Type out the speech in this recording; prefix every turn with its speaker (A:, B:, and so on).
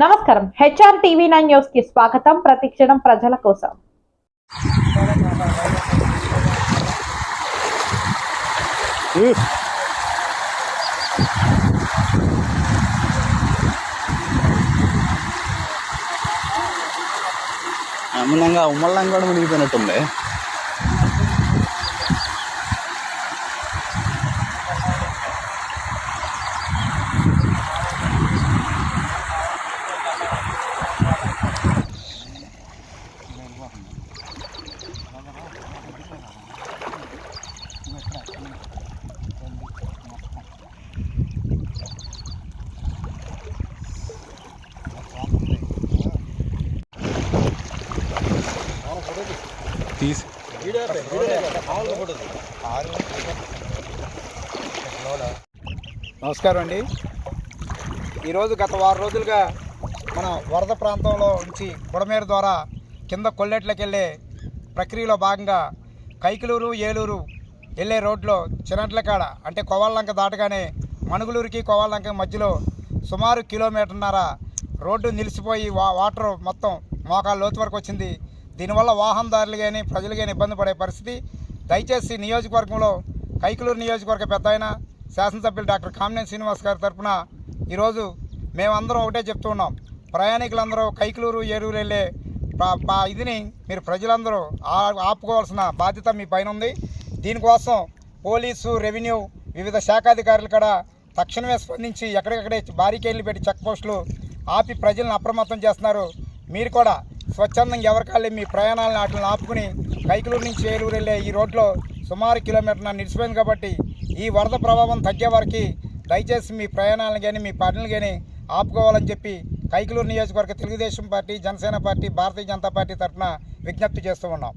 A: నమస్కారం. HR TV nine న్యూస్కి స్వాగతం. ప్రతిక్షణం ప్రజల కోసం.
B: అమ్మనంగా ఉమ్మల్లంగా కూడా మునిగిపోయినట్టుంది. తీసి.
C: నమస్కారం అండి. ఈరోజు గత వారం రోజులుగా మన వరద ప్రాంతంలో నుంచి బుడమేరు ద్వారా కింద కొల్లెట్లకు వెళ్ళే ప్రక్రియలో భాగంగా కైకిలూరు ఏలూరు వెళ్ళే రోడ్లో చిన్నట్ల కాడ అంటే కోవాలంక దాటగానే మణుగులూరుకి కోవాలంక మధ్యలో సుమారు కిలోమీటర్న్నర రోడ్డు నిలిచిపోయి వా వాటర్ మొత్తం మోకాళ్ళ లోతు వరకు వచ్చింది. దీనివల్ల వాహనదారులు కానీ ప్రజలు కానీ ఇబ్బంది పడే పరిస్థితి. దయచేసి నియోజకవర్గంలో కైకలూరు నియోజకవర్గ పెద్ద ఆయన శాసనసభ్యులు డాక్టర్ కామినేని శ్రీనివాస్ గారి తరఫున ఈరోజు మేమందరం ఒకటే చెప్తూ ఉన్నాం. ప్రయాణికులందరూ కైకలూరు ఏలూరు వెళ్ళే ఇదిని మీరు ప్రజలందరూ ఆపుకోవాల్సిన బాధ్యత మీ పైన ఉంది. దీనికోసం పోలీసు రెవెన్యూ వివిధ శాఖాధికారులు కూడా తక్షణమే స్పందించి ఎక్కడికక్కడే బారికేళ్ళు పెట్టి చెక్ పోస్టులు ఆపి ప్రజలను అప్రమత్తం చేస్తున్నారు. మీరు కూడా స్వచ్ఛందంగా ఎవరికాళ్ళే మీ ప్రయాణాలను వాటిని ఆపుకుని కైకులూరు నుంచి ఏలూరు వెళ్ళే ఈ రోడ్లో సుమారు కిలోమీటర్న నిలిచిపోయింది కాబట్టి ఈ వరద ప్రభావం తగ్గే వారికి దయచేసి మీ ప్రయాణాలను కానీ మీ పనులు కానీ ఆపుకోవాలని చెప్పి కైకులూరు నియోజకవర్గ Telugu Desam party Janasena party Bharatiya Janata party తరఫున విజ్ఞప్తి చేస్తూ ఉన్నాం.